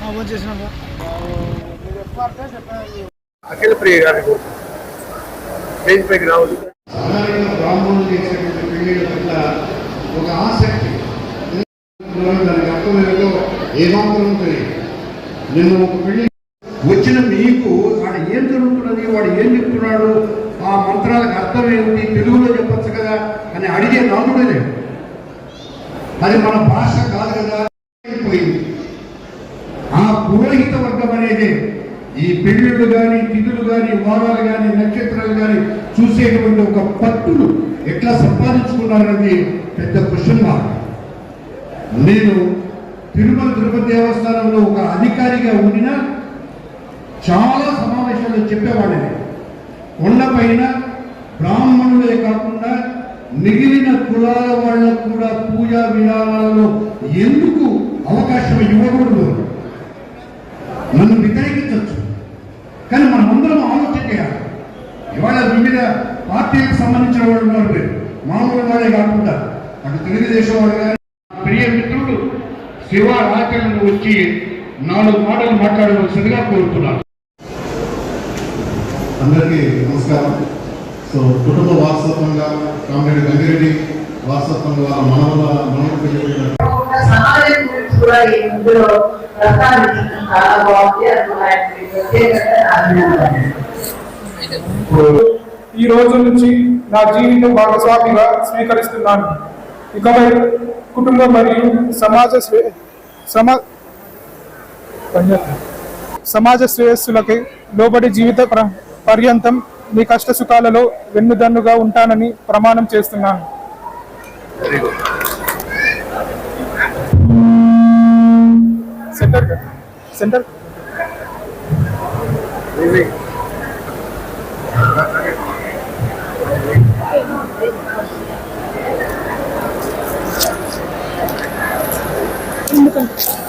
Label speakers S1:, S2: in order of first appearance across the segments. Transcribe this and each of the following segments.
S1: చేసిన
S2: ఫోన్ చేసినాము
S3: అఖిల ప్రియ గారికి స్టేజ్ పైకి రావాలి.
S4: బ్రాహ్మణులు చేసేటువంటి పెళ్ళిళ్ళ పట్ల ఒక ఆసక్తి. దానికి అర్థం ఏదో ఏమాత్రం తెలియదు. నిన్న ఒక పెళ్ళి వచ్చిన మీకు వాడు ఏం జరుగుతున్నది వాడు ఏం చెప్తున్నాడు ఆ మంత్రాలకు అర్థం ఏమిటి తెలుగులో చెప్పొచ్చు కదా అని అడిగే నాదుడే లేడు. అది మన భాష కాదు కదా. పెళ్ళిళ్ళు కానీ తిథులు కానీ వారాలు కానీ నక్షత్రాలు కానీ చూసేటువంటి ఒక పట్టును ఎట్లా సంపాదించుకున్నారనేది పెద్ద క్వశ్చన్ మార్క్ నేను తిరుమల తిరుపతి దేవస్థానంలో ఒక అధికారిగా ఉండినా చాలా సమావేశాలు చెప్పేవాడిని. కొండపైన బ్రాహ్మణులే కాకుండా మిగిలిన కులాల వాళ్ళకు కూడా పూజా విధానాలలో ఎందుకు అవకాశం ఇవ్వకూడదు నన్ను వ్యతిరేకించవచ్చు కానీ మనం అందరం ఆలోచన చేయాలి. ఇవాళ వివిధ పార్టీలకు సంబంధించిన వాళ్ళు ఉన్నారు. మామూలు వాళ్ళే కాకుండా అటు తెలుగుదేశం వాళ్ళు కానీ ప్రియ మిత్రుడు శివ రాజ్యాలను వచ్చి నాలుగు మాటలు మాట్లాడవలసిందిగా కోరుతున్నాను.
S5: అందరికీ నమస్కారం. సో కుటుంబ వారసత్వంగా కామిరెడ్డి గంగిరెడ్డి వారసత్వంగా వాళ్ళ మనవల మనవల
S6: ఈ చాలా బాగుంది అది ప్రత్యేకంగా
S1: ఈ రోజు నుంచి నా జీవిత భాగస్వామిగా స్వీకరిస్తున్నాను. ఇకపై కుటుంబ మరియు సమాజ శ్రే- సమా సమాజ శ్రేయస్సులకి లోబడి జీవిత ప్ర- పర్యంతం మీ కష్ట సుఖాలలో వెన్నుదన్నుగా ఉంటానని ప్రమాణం చేస్తున్నాను. సెంటర్ సెంటర్
S7: నంద్యాల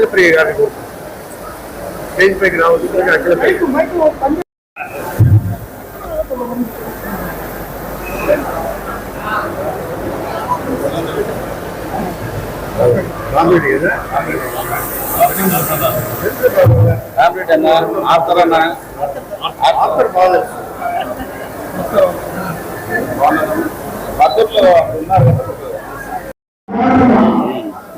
S3: అఖిల ప్రియ గారికి స్టేజ్ పైకి రావాలి అఖిల ప్రియ రామిరెడ్డి కదా
S8: టాబ్లెట్ అన్న ఆఫ్టర్ అన్న.
S3: ఆఫర్ బాగా
S8: పద్ధతిలో ఉన్నారు కదా.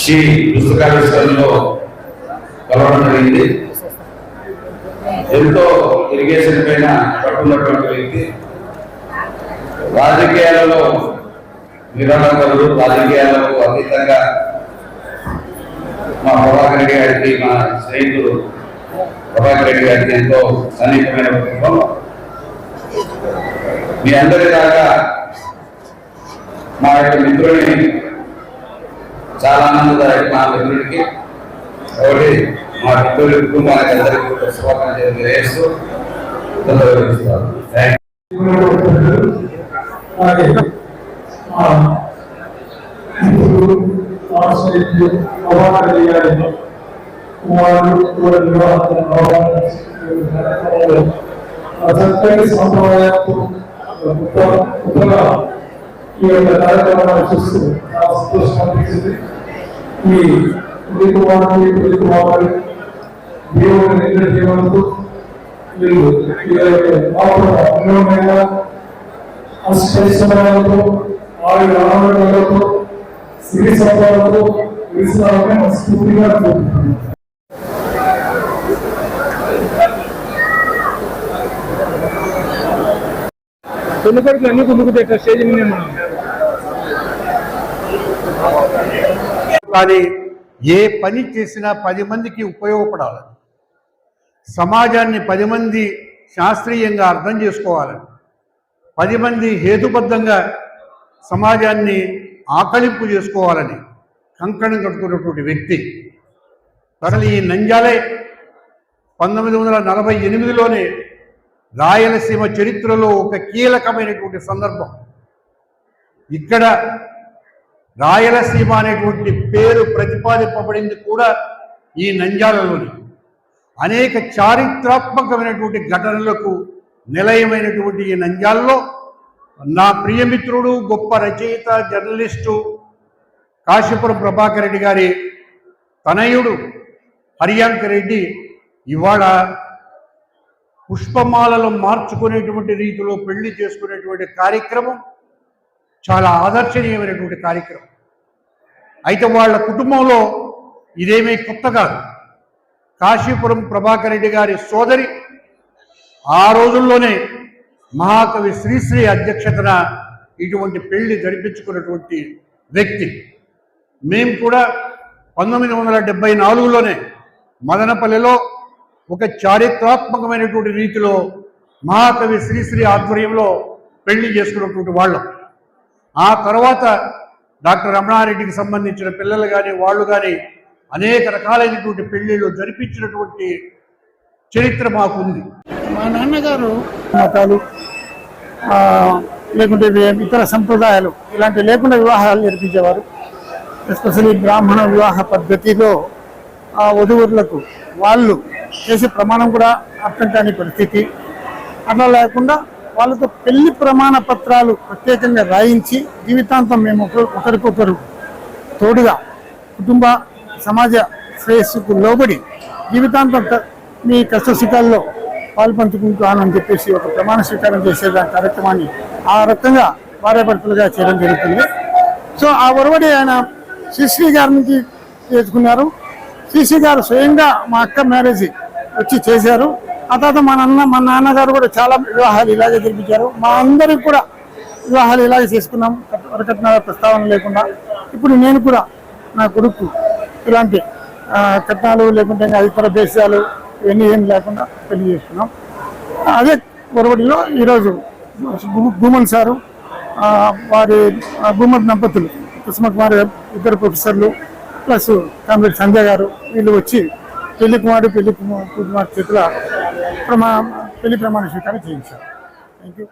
S9: శ్రీ పుస్తకావిష్కరణలో కలవడం జరిగింది ఎంతో ఇరిగేషన్ పైన పట్టున్నటువంటి వ్యక్తి. రాజకీయాలలో నిరాడంబరుడు రాజకీయాలకు అతీతంగా మా ప్రభాకర్ రెడ్డి గారికి మా స్నేహితుడు ప్రభాకర్ రెడ్డి గారికి ఎంతో సన్నిహితమైన కుటుంబం. మీ అందరి దాకా మా యొక్క మిత్రుడిని చాలా ఆనందదాయక మా మిత్రుడికి ఒకటి మా మిత్రుడి కుటుంబానికి అందరికీ కూడా శుభాకాంక్షలు. తెలియజేస్తూ ధన్యవాదాలు థ్యాంక్
S1: అలాగే ఆ, ఇప్పుడు ఆశ్రయించి అవార్డు చేయాలి కుమారుడు కూడా నిర్వాహకులు అవార్డు కార్యక్రమంలో ఆ చక్కని సంప్రదాయంతో ఉత్తమ ఉత్తమ ఈ యొక్క కార్యక్రమాన్ని చూస్తూ సంతోషిస్తుంది ఈ తొలి కుమారుని తొలి కుమారుని దేవుని నిన్న జీవనంతో వీళ్ళు అన్యమైన అశ్చర్యతో ఆవిడ ఆనందాలతో సిరి సంపాదనతో విరిసాలని స్ఫూర్తిగా చూపుతున్నాను పెళ్లి కొడుకులు అన్ని కొనుక్కుతే స్టేజ్ మీద
S4: కానీ ఏ పని చేసినా పది మందికి ఉపయోగపడాలి. సమాజాన్ని పది మంది శాస్త్రీయంగా అర్థం చేసుకోవాలని పది మంది హేతుబద్ధంగా సమాజాన్ని ఆకలింపు చేసుకోవాలని కంకణం కట్టుకున్నటువంటి వ్యక్తి అసలు ఈ నంజాలే పంతొమ్మిది వందల నలభై ఎనిమిదిలోనే రాయలసీమ చరిత్రలో ఒక కీలకమైనటువంటి సందర్భం. ఇక్కడ రాయలసీమ అనేటువంటి పేరు ప్రతిపాదింపబడింది కూడా ఈ నంజాలలోని అనేక చారిత్రాత్మకమైనటువంటి ఘటనలకు నిలయమైనటువంటి ఈ నంజాల్లో నా ప్రియమిత్రుడు గొప్ప రచయిత జర్నలిస్టు కాశీపురం ప్రభాకర్ రెడ్డి గారి తనయుడు హరియాంక రెడ్డి ఇవాళ పుష్పమాలలో మార్చుకునేటువంటి రీతిలో పెళ్ళి చేసుకునేటువంటి కార్యక్రమం చాలా ఆదర్శనీయమైనటువంటి కార్యక్రమం. అయితే వాళ్ళ కుటుంబంలో ఇదేమీ కొత్త కాదు. కాశీపురం ప్రభాకర్ రెడ్డి గారి సోదరి ఆ రోజుల్లోనే మహాకవి శ్రీశ్రీ అధ్యక్షతన ఇటువంటి పెళ్ళి జరిపించుకున్నటువంటి వ్యక్తి. మేము కూడా పంతొమ్మిది వందల డెబ్బై నాలుగులోనే మదనపల్లిలో ఒక చారిత్రాత్మకమైనటువంటి రీతిలో మహాకవి శ్రీశ్రీ ఆధ్వర్యంలో పెళ్ళి చేసుకున్నటువంటి వాళ్ళం. ఆ తర్వాత డాక్టర్ రమణారెడ్డికి సంబంధించిన పిల్లలు కానీ వాళ్ళు కానీ అనేక రకాలైనటువంటి పెళ్ళిళ్ళు జరిపించినటువంటి చరిత్ర మాకుంది.
S2: మా నాన్నగారు మతాలు ఆ, లేకుంటే ఇతర సంప్రదాయాలు ఇలాంటివి లేకుండా వివాహాలు జరిపించేవారు. ఎస్పెషల్లీ బ్రాహ్మణ వివాహ పద్ధతిలో ఆ వధువులకు వాళ్ళు చేసే ప్రమాణం కూడా అర్థం కాని పరిస్థితి. అట్లా లేకుండా వాళ్ళతో పెళ్ళి ప్రమాణ పత్రాలు ప్రత్యేకంగా రాయించి జీవితాంతం మేము ఒకరు- ఒకరికొకరు తోడుగా కుటుంబ సమాజ శ్రేయస్సుకు లోబడి జీవితాంతం మీ కష్ట సుఖాల్లో పాల్పంచుకుంటానని చెప్పేసి ఒక ప్రమాణ స్వీకారం చేసే దాని కార్యక్రమాన్ని ఆ రకంగా భార్యాభర్తలుగా చేయడం జరుగుతుంది. సో ఆ ఒరవడి ఆయన శ్రీశ్రీ గారి నుంచి చేసుకున్నారు. శ్రీశ్రీ గారు స్వయంగా మా అక్క మ్యారేజ్ వచ్చి చేశారు. ఆ తర్వాత మా నాన్న మా నాన్నగారు కూడా చాలా వివాహాలు ఇలాగే జరిపించారు. మా అందరికి కూడా వివాహాలు ఇలాగే చేసుకున్నాం. వరకట్నాల ప్రస్తావన లేకుండా. ఇప్పుడు నేను కూడా నా కొడుకు ఇలాంటి కట్నాలు లేకుంటే ఇతర దేశాలు ఇవన్నీ ఏం లేకుండా పెళ్ళి చేసుకున్నాం. అదే ఒరవడిలో ఈరోజు గు- గుమన్ సారు వారి ఆ, గుమ్మడి దంపతులు కుసుమ ఇద్దరు ప్రొఫెసర్లు ప్లస్ కామ్రేడ్ సంజయ్ గారు వీళ్ళు వచ్చి పెళ్ళి కుమారుడు పెళ్ళి కుమార్ చేతుల చేతుల ప్రమా పెళ్ళి ప్రమాణ స్వీకారం చేయించారు థ్యాంక్ యూ